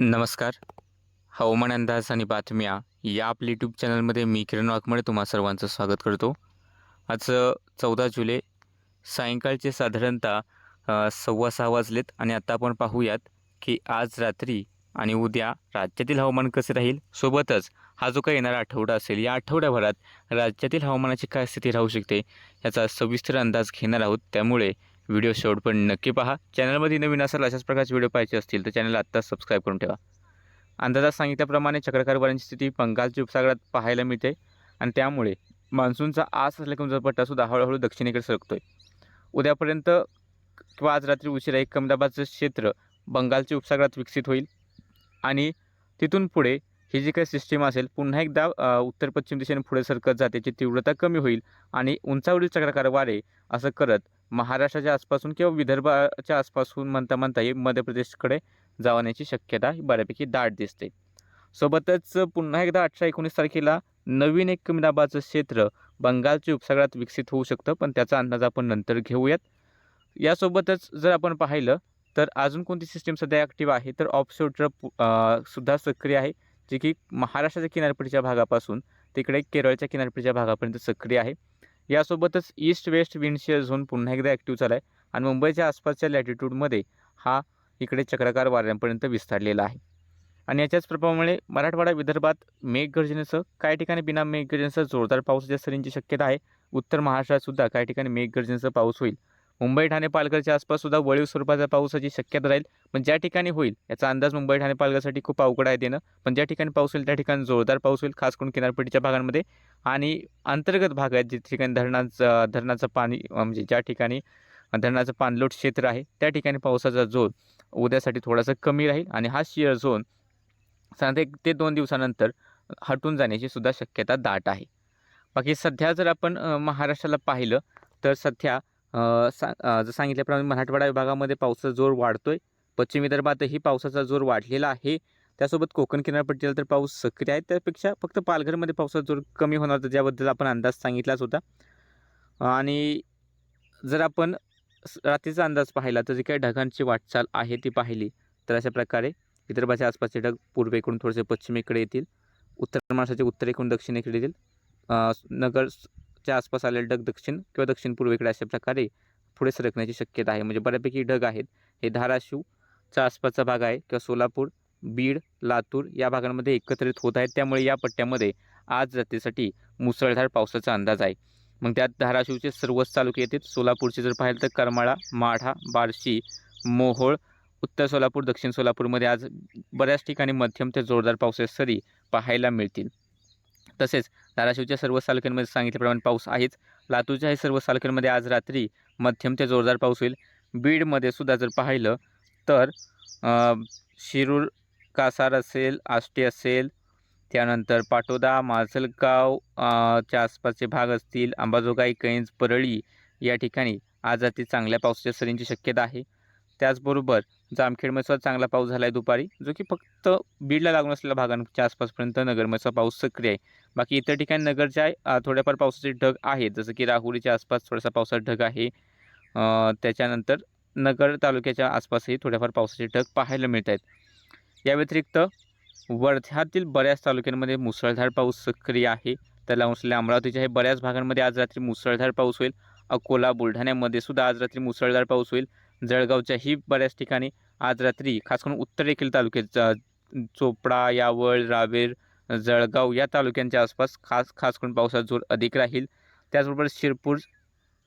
नमस्कार. हवामान अंदाज आणि बातम्या या आपल्या यूट्यूब चॅनलमध्ये मी किरण वाघमळे तुम्हा सर्वांचं स्वागत करतो. आज चौदा जुलै सायंकाळचे साधारणतः सव्वा सहा वाजलेत आणि आता आपण पाहूयात की आज रात्री आणि उद्या राज्यातील हवामान कसे राहील? सोबतच हा जो काही येणारा आठवडा असेल या आठवड्याभरात राज्यातील हवामानाची काय स्थिती राहू शकते याचा सविस्तर अंदाज घेणार आहोत. त्यामुळे व्हिडिओ शेवटपर्यंत नक्की पहा. चॅनलमध्ये नवीन असेल अशाच प्रकारचे व्हिडिओ पाहिजे असतील तर चॅनल आत्ताच सबस्क्राईब करून ठेवा. अंदाजात सांगितल्याप्रमाणे चक्रकार वाऱ्यांची स्थिती बंगालच्या उपसागरात पाहायला मिळते आणि त्यामुळे मान्सूनचा आस असलेला पट्टासुद्धा हळूहळू दक्षिणेकडे आहे उद्यापर्यंत किंवा आज रात्री उशिरा एक कमी क्षेत्र बंगालच्या उपसागरात विकसित होईल आणि तिथून पुढे ही जी काही सिस्टीम असेल पुन्हा एकदा उत्तर पश्चिम दिशेने पुढे सरकत जाते त्याची तीव्रता कमी होईल आणि उंचावरील चक्रकार वारे असं करत महाराष्ट्राच्या आसपासून किंवा विदर्भाच्या आसपासून म्हणता म्हणता हे मध्य प्रदेशकडे जावण्याची शक्यता ही बऱ्यापैकी दाट दिसते. सोबतच पुन्हा एकदा अठरा एकोणीस तारखेला नवीन एक कमी दाबाचं क्षेत्र बंगालच्या उपसागरात विकसित होऊ शकतं पण त्याचा अंदाज आपण नंतर घेऊयात. यासोबतच जर आपण पाहिलं तर अजून कोणती सिस्टीम सध्या ॲक्टिव्ह आहे? तर ऑफशोर ट्रप सुद्धा सक्रिय आहे जे की महाराष्ट्राच्या किनारपट्टीच्या भागापासून तिकडे केरळच्या किनारपट्टीच्या भागापर्यंत सक्रिय आहे. यासोबतच ईस्ट वेस्ट विंडशियर झोन पुन्हा एकदा ॲक्टिव्ह झाला आहे आणि मुंबईच्या आसपासच्या लॅटिट्यूडमध्ये हा इकडे चक्राकार वाऱ्यांपर्यंत विस्तारलेला आहे. आणि याच्याच प्रभावामुळे मराठवाडा विदर्भात मेघगर्जनेसह काही ठिकाणी बिना मेघगर्जनेसह जोरदार पावसाच्या सरींची शक्यता आहे. उत्तर महाराष्ट्रात सुद्धा काही ठिकाणी मेघगर्जनेसह पाऊस होईल. मुंबई ठाणे पालघरच्या आसपास सुद्धा वळीव स्वरूपाचा पावसाची शक्यता राहील पण ज्या ठिकाणी होईल याचा अंदाज मुंबई ठाणे पालघरसाठी खूप अवघड आहे देणं. पण ज्या ठिकाणी पाऊस होईल त्या ठिकाणी जोरदार पाऊस होईल खास करून किनारपट्टीच्या भागांमध्ये. आणि अंतर्गत भाग आहेत जे ठिकाणी धरणाचं धरणाचं पाणी म्हणजे ज्या ठिकाणी धरणाचं पाणलोट क्षेत्र आहे त्या ठिकाणी पावसाचा जोर उद्यासाठी थोडासा कमी राहील. आणि हा शिअर झोन साधारण एक ते दोन दिवसानंतर हटून जाण्याची सुद्धा शक्यता दाट आहे. बाकी सध्या जर आपण महाराष्ट्राला पाहिलं तर सध्या सा जर सांगितल्याप्रमाणे मराठवाडा विभागामध्ये पावसाचा जोर वाढतो आहे पश्चिम विदर्भातही पावसाचा जोर वाढलेला आहे. त्यासोबत कोकण किनारपट्टीला तर पाऊस सक्रिय आहे. त्यापेक्षा फक्त पालघरमध्ये पावसाचा जोर कमी होणार होता ज्याबद्दल आपण अंदाज सांगितलाच होता. आणि जर आपण स- रात्रीचा अंदाज पाहिला तर जी काही ढगांची वाटचाल आहे ती पाहिली तर अशा प्रकारे विदर्भाच्या आसपासचे ढग पूर्वेकडून थोडेसे पश्चिमेकडे येतील. उत्तर महाराष्ट्राचे उत्तरेकडून दक्षिणेकडे येतील. नगर च्या आसपास आलेले ढग दक्षिण किंवा दक्षिण पूर्वेकडे अशा प्रकारे पुढे सरकण्याची शक्यता आहे. म्हणजे बऱ्यापैकी ढग आहेत. हे धाराशिवच्या आसपासचा भाग आहे किंवा सोलापूर बीड लातूर या भागांमध्ये एकत्रित होत आहेत. त्यामुळे या पट्ट्यामध्ये आज रात्रीसाठी मुसळधार पावसाचा अंदाज आहे. मग त्यात धाराशिवचे सर्वच तालुके येतील. सोलापूरचे जर पाहिलं तर करमाळा माढा बार्शी मोहोळ उत्तर सोलापूर दक्षिण सोलापूरमध्ये आज बऱ्याच ठिकाणी मध्यम ते जोरदार पावसाच्या सरी पाहायला मिळतील. तसेच धाराशिवच्या सर्व तालुक्यांमध्ये सांगितल्याप्रमाणे पाऊस आहेच. लातूरच्याही सर्व तालुक्यांमध्ये आज रात्री मध्यम ते जोरदार पाऊस होईल. बीडमध्ये सुद्धा जर पाहिलं तर शिरूर कासार असेल आष्टी असेल त्यानंतर पाटोदा माजलगाव च्या आसपासचे भाग असतील अंबाजोगाई कैंज परळी या ठिकाणी आज रात्री चांगल्या पावसाच्या सरींची शक्यता आहे. त्याचबरोबर जामखेडमध्ये सुद्धा चांगला पाऊस झाला आहे दुपारी जो की फक्त बीडला लागून असलेल्या भागांच्या आसपासपर्यंत नगरमधचा पाऊस सक्रिय आहे. बाकी इतर ठिकाणी नगरच्या थोड्याफार पावसाचे ढग आहेत. जसं की राहुरीच्या आसपास थोडासा पावसाचा ढग आहे. त्याच्यानंतर नगर तालुक्याच्या आसपासही थोड्याफार पावसाचे ढग पाहायला मिळत आहेत या व्यतिरिक्त वर्ध्यातील बऱ्याच तालुक्यांमध्ये मुसळधार पाऊस सक्रिय आहे. त्याला असलेल्या अमरावतीच्या हे बऱ्याच भागांमध्ये आज रात्री मुसळधार पाऊस होईल. अकोला बुलढाण्यामध्ये सुद्धा आज रात्री मुसळधार पाऊस होईल. जळगावच्याही बऱ्याच ठिकाणी आज रात्री खास करून उत्तरेखील तालुक्यात चोपडा यावळ रावेर जळगाव या तालुक्यांच्या आसपास खास खास करून पावसाचा जोर अधिक राहील. त्याचबरोबर शिरपूर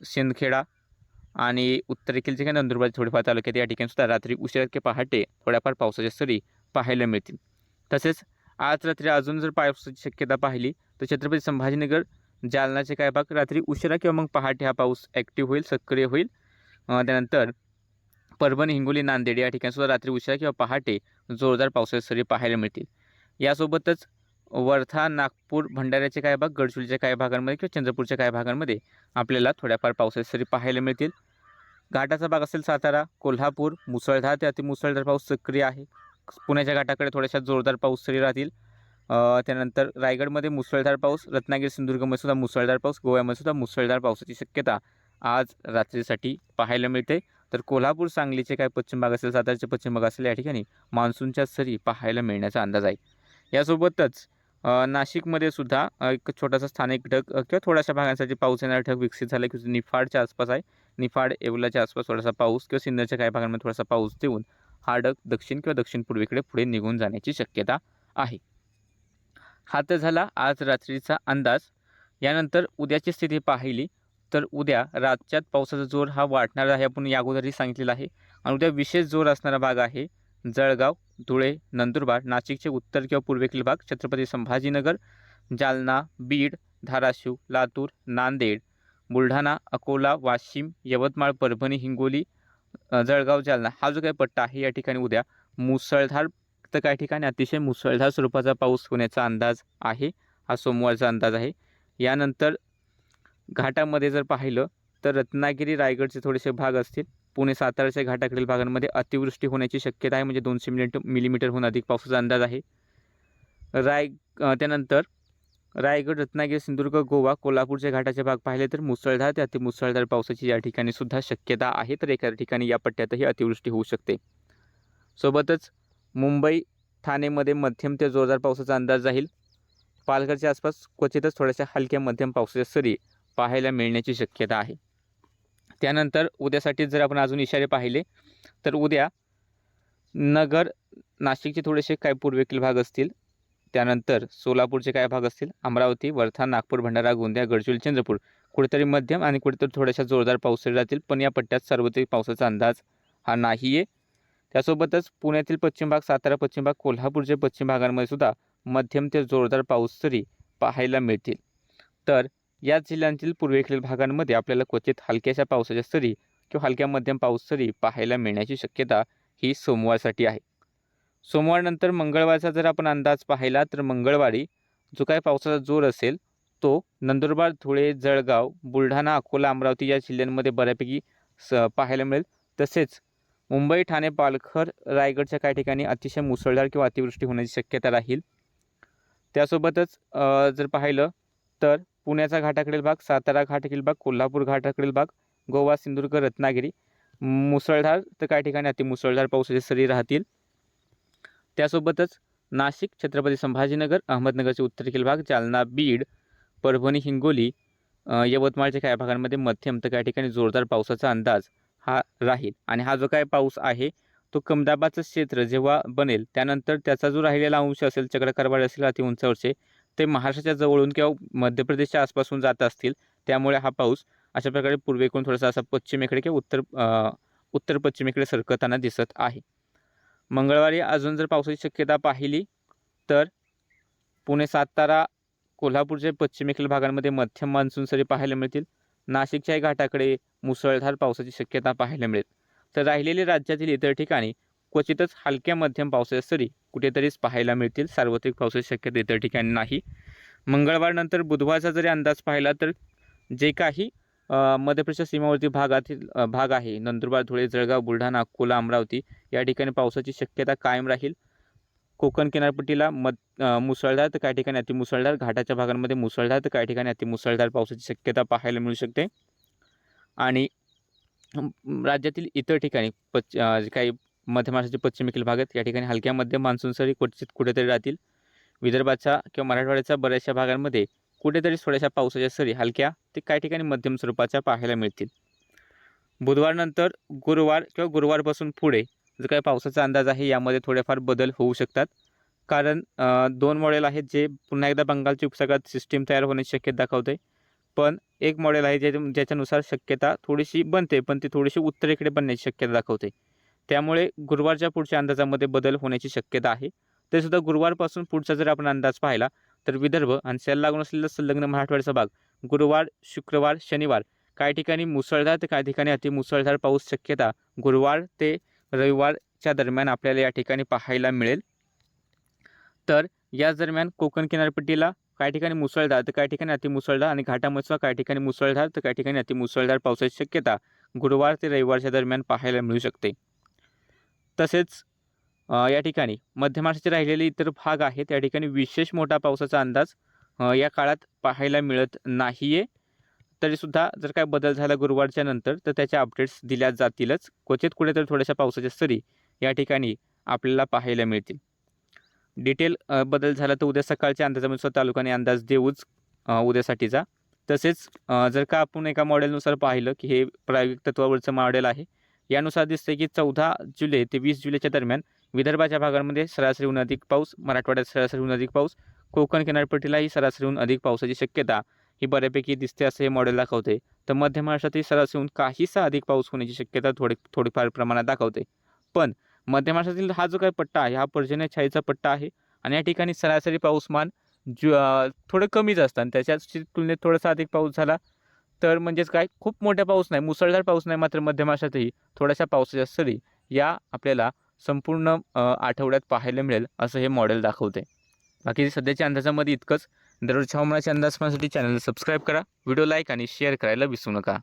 शिंदखेडा आणि उत्तरेखील जे काही नंदुरबार थोडेफार तालुक्यात या ठिकाणी सुद्धा रात्री उशिरा ते पहाटे थोड्याफार पावसाच्या सरी पाहायला मिळतील. तसेच आज रात्री अजून जर पावसाची शक्यता पाहिली तर छत्रपती संभाजीनगर जालनाचे काही भाग रात्री उशिरा किंवा मग पहाटे हा पाऊस ॲक्टिव्ह होईल सक्रिय होईल. त्यानंतर परभणी हिंगोली नांदेड या ठिकाणी सुद्धा रात्री उशिरा किंवा पहाटे जोरदार पावसाच्या सरी पाहायला मिळतील. यासोबतच वर्धा नागपूर भंडाऱ्याचे काही भाग गडचिरोलीच्या काही भागांमध्ये किंवा चंद्रपूरच्या काही भागांमध्ये आपल्याला थोड्याफार पावसाच्या सरी पाहायला मिळतील. घाटाचा भाग असेल सातारा कोल्हापूर मुसळधार ते अतिमुसळधार पाऊस सक्रिय आहे. पुण्याच्या घाटाकडे थोड्याशा जोरदार पाऊस सरी राहतील. त्यानंतर रायगडमध्ये मुसळधार पाऊस रत्नागिरी सिंधुदुर्गमध्ये सुद्धा मुसळधार पाऊस गोव्यामध्ये सुद्धा मुसळधार पावसाची शक्यता आज रात्रीसाठी पाहायला मिळते. तर कोल्हापूर सांगलीचे काय पश्चिम भाग असेल सातारचे पश्चिम भाग असेल या ठिकाणी मान्सूनच्या सरी पाहायला मिळण्याचा अंदाज आहे. यासोबतच नाशिकमध्ये सुद्धा एक छोटासा स्थानिक ढग किंवा थोड्याशा भागांसाठी पाऊस येणारा ढग विकसित झाला की निफाडच्या आसपास आहे. निफाड येवलाच्या आसपास थोडासा पाऊस किंवा सिन्नरच्या काही भागांमध्ये थोडासा पाऊस देऊन हा ढग दक्षिण किंवा दक्षिण पूर्वेकडे पुढे निघून जाण्याची शक्यता आहे. हा तर झाला आज रात्रीचा अंदाज. यानंतर उद्याची स्थिती पाहिली तर उद्या रातच्यात पावसाचा जोर हा वाढणार आहे आपण या अगोदरही सांगितलेला आहे. आणि उद्या विशेष जोर असणारा भाग आहे. जळगाव धुळे नंदुरबार नाशिकचे उत्तर किंवा पूर्वेकडील भाग छत्रपती संभाजीनगर जालना बीड धाराशिव लातूर नांदेड बुलढाणा अकोला वाशिम यवतमाळ परभणी हिंगोली जळगाव जालना हा जो काही पट्टा आहे या ठिकाणी उद्या मुसळधार तर काही ठिकाणी अतिशय मुसळधार स्वरूपाचा पाऊस होण्याचा अंदाज आहे हा सोमवारचा अंदाज आहे. यानंतर घाटामध्ये जर पाहिलं तर रत्नागिरी रायगडचे थोडेसे भाग असतील. पुणे साताराच्या घाटाकडील भागांमध्ये अतिवृष्टी होण्याची शक्यता आहे. म्हणजे दोनशे मिलिट मिलीमीटरहून अधिक पावसाचा अंदाज आहे. राय त्यानंतर रायगड रत्नागिरी सिंधुदुर्ग गोवा कोल्हापूरच्या घाटाचे भाग पाहिले तर मुसळधार ते अतिमुसळधार पावसाची या ठिकाणी सुद्धा शक्यता आहे. तर एखाद्या ठिकाणी या पट्ट्यातही अतिवृष्टी होऊ शकते. सोबतच मुंबई ठाणेमध्ये मध्यम ते जोरदार पावसाचा अंदाज राहील पालघरच्या आसपास क्वचितच थोड्याशा हलक्या मध्यम पावसाच्या सरी पाहायला मिळण्याची शक्यता आहे. त्यानंतर उद्यासाठी जर आपण अजून इशारे पाहिले तर उद्या नगर नाशिकचे थोडेसे काय पूर्वेकील भाग असतील. त्यानंतर सोलापूरचे काय भाग असतील. अमरावती वर्धा नागपूर भंडारा गोंदिया गडचिरोली चंद्रपूर कुठेतरी मध्यम आणि कुठेतरी थोड्याशा जोरदार पाऊस राहतील पण या पट्ट्यात सार्वत्रिक पावसाचा अंदाज हा नाही आहे त्यासोबतच पुण्यातील पश्चिम भाग सातारा पश्चिम भाग कोल्हापूरच्या पश्चिम भागांमध्ये सुद्धा मध्यम ते जोरदार पाऊस तरी पाहायला मिळतील. तर याच जिल्ह्यांतील पूर्वेकडील भागांमध्ये आपल्याला क्वचित हलक्याशा पावसाच्या सरी किंवा हलक्या मध्यम पाऊस सरी पाहायला मिळण्याची शक्यता ही सोमवारसाठी आहे. सोमवारनंतर मंगळवारचा जर आपण अंदाज पाहिला तर मंगळवारी जो काय पावसाचा जोर असेल तो नंदुरबार धुळे जळगाव बुलढाणा अकोला अमरावती या जिल्ह्यांमध्ये बऱ्यापैकी स पाहायला मिळेल. तसेच मुंबई ठाणे पालघर रायगडच्या काही ठिकाणी अतिशय मुसळधार किंवा अतिवृष्टी होण्याची शक्यता राहील. त्यासोबतच जर पाहिलं तर पुण्याचा घाटाकडील भाग सातारा घाटाकडील भाग कोल्हापूर घाटाकडील भाग गोवा सिंधुदुर्ग रत्नागिरी मुसळधार तर काही ठिकाणी अतिमुसळधार पावसाचे सरी राहतील. त्यासोबतच नाशिक छत्रपती संभाजीनगर अहमदनगरचे उत्तरेकडील भाग जालना बीड परभणी हिंगोली यवतमाळच्या काही भागांमध्ये मध्यम तर काही ठिकाणी जोरदार पावसाचा अंदाज हा राहील. आणि हा जो काय पाऊस आहे तो कमदाबाचं क्षेत्र जेव्हा बनेल त्यानंतर त्याचा जो राहिलेला अंश असेल चक्रकारवाढ असेल अति उंचावरचे ते महाराष्ट्राच्या जवळून किंवा मध्य प्रदेशच्या आसपासून जात असतील त्यामुळे हा पाऊस अशा प्रकारे पूर्वेकडून थोडासा असा पश्चिमेकडे किंवा उत्तर उत्तर पश्चिमेकडे सरकताना दिसत आहे. मंगळवारी अजून जर पावसाची शक्यता पाहिली तर पुणे सातारा कोल्हापूरच्या पश्चिमेकडील भागांमध्ये मध्यम मान्सून सरी पाहायला मिळतील. नाशिकच्याही घाटाकडे मुसळधार पावसाची शक्यता पाहायला मिळेल. तर राहिलेले राज्यातील इतर ठिकाणी क्वचितच हलक्या मध्यम पावसाच्या सरी कुठेतरीच पाहायला मिळतील. सार्वत्रिक पावसाची शक्यता इतर ठिकाणी नाही. मंगळवारनंतर बुधवारचा जरी अंदाज पाहिला तर जे काही अ, मध्य प्रदेशच्या सीमावर्ती भागातील भाग आहे. नंदुरबार धुळे जळगाव बुलढाणा अकोला अमरावती या ठिकाणी पावसाची शक्यता कायम राहील. कोकण किनारपट्टीला मध मुसळधार तर काही ठिकाणी अतिमुसळधार घाटाच्या भागांमध्ये मुसळधार तर काही ठिकाणी अतिमुसळधार पावसाची शक्यता पाहायला मिळू शकते. आणि राज्यातील इतर ठिकाणी पच जे काही मध्य महाराष्ट्राचे पश्चिमेकडील भाग आहेत. या ठिकाणी हलक्या मध्यम मान्सून सरी क्वचित कुठेतरी राहतील. विदर्भाच्या किंवा मराठवाड्याच्या बऱ्याचशा भागांमध्ये कुठेतरी थोड्याशा पावसाच्या सरी हलक्या ते काही ठिकाणी मध्यम स्वरूपाच्या पाहायला मिळतील. बुधवारनंतर गुरुवार किंवा गुरुवारपासून पुढे जो काही पावसाचा अंदाज आहे यामध्ये थोडेफार बदल होऊ शकतात. कारण दोन मॉडेल आहेत जे पुन्हा एकदा बंगालच्या उपसागरात सिस्टीम तयार होण्याची शक्यता दाखवते पण एक मॉडेल आहे ज्याच्या ज्याच्यानुसार शक्यता थोडीशी बनते पण ती थोडीशी उत्तरेकडे बनण्याची शक्यता दाखवते. त्यामुळे गुरुवारच्या पुढच्या अंदाजामध्ये बदल होण्याची शक्यता आहे. तरीसुद्धा गुरुवारपासून पुढचा जर आपण अंदाज पाहिला तर विदर्भ आणि त्याला लागून असलेला संलग्न मराठवाड्याचा भाग गुरुवार शुक्रवार शनिवार काही ठिकाणी मुसळधार तर काही ठिकाणी अतिमुसळधार पाऊस शक्यता गुरुवार ते रविवारच्या दरम्यान आपल्याला या ठिकाणी पाहायला मिळेल. तर याच दरम्यान कोकण किनारपट्टीला काही ठिकाणी मुसळधार तर काही ठिकाणी अतिमुसळधार आणि घाटामचवा काही ठिकाणी मुसळधार तर काही ठिकाणी अतिमुसळधार पावसाची शक्यता गुरुवार ते रविवारच्या दरम्यान पाहायला मिळू शकते. तसेच या ठिकाणी मध्य महाराष्ट्राचे राहिलेले इतर भाग आहेत. त्या ठिकाणी विशेष मोठा पावसाचा अंदाज या काळात पाहायला मिळत नाही आहे तरीसुद्धा जर काय बदल झाला गुरुवारच्या नंतर तर त्याच्या अपडेट्स दिल्या जातीलच. क्वचित कुठेतरी थोड्याशा पावसाच्या सरी या ठिकाणी आपल्याला पाहायला मिळतील. डिटेल बदल झाला तर उद्या सकाळच्या अंदाजानुसार तालुक्याने अंदाज देऊच उद्यासाठीचा. तसेच जर का आपण एका मॉडेलनुसार पाहिलं की हे प्रायोगिक तत्वावरचं मॉडेल आहे यानुसार दिसते की चौदा जुलै ते वीस जुलैच्या दरम्यान विदर्भाच्या भागांमध्ये सरासरीहून अधिक पाऊस मराठवाड्यात सरासरीहून अधिक पाऊस कोकण किनारपट्टीलाही सरासरीहून अधिक पावसाची शक्यता ही बऱ्यापैकी दिसते असं हे मॉडेल दाखवते तर मध्य महाराष्ट्रातही सरासरीहून काहीसा अधिक पाऊस होण्याची शक्यता थोडी थोडीफार प्रमाणात दाखवते पण मध्य महाराष्ट्रातील हा जो काही पट्टा आहे हा पर्जन्य छायेचा पट्टा आहे आणि या ठिकाणी सरासरी पाऊसमान जु थोडं कमीच असतं आणि त्याच्याच तुलनेत थोडासा अधिक पाऊस झाला तर म्हणजेच काय? खूप मोठा पाऊस नाही मुसळधार पाऊस नाही मात्र मध्य महाराष्ट्रातही थोड्याशा पावसाच्या सरी या आपल्याला संपूर्ण आठवड्यात पाहायला मिळेल असं हे मॉडेल दाखवते. बाकी सध्याच्या अंदाजामध्ये इतकंच. दररोजच्या हवामानाचे अंदाज पाहण्यासाठी चॅनलला सबस्क्राईब करा व्हिडिओ लाईक आणि शेअर करायला विसरू नका.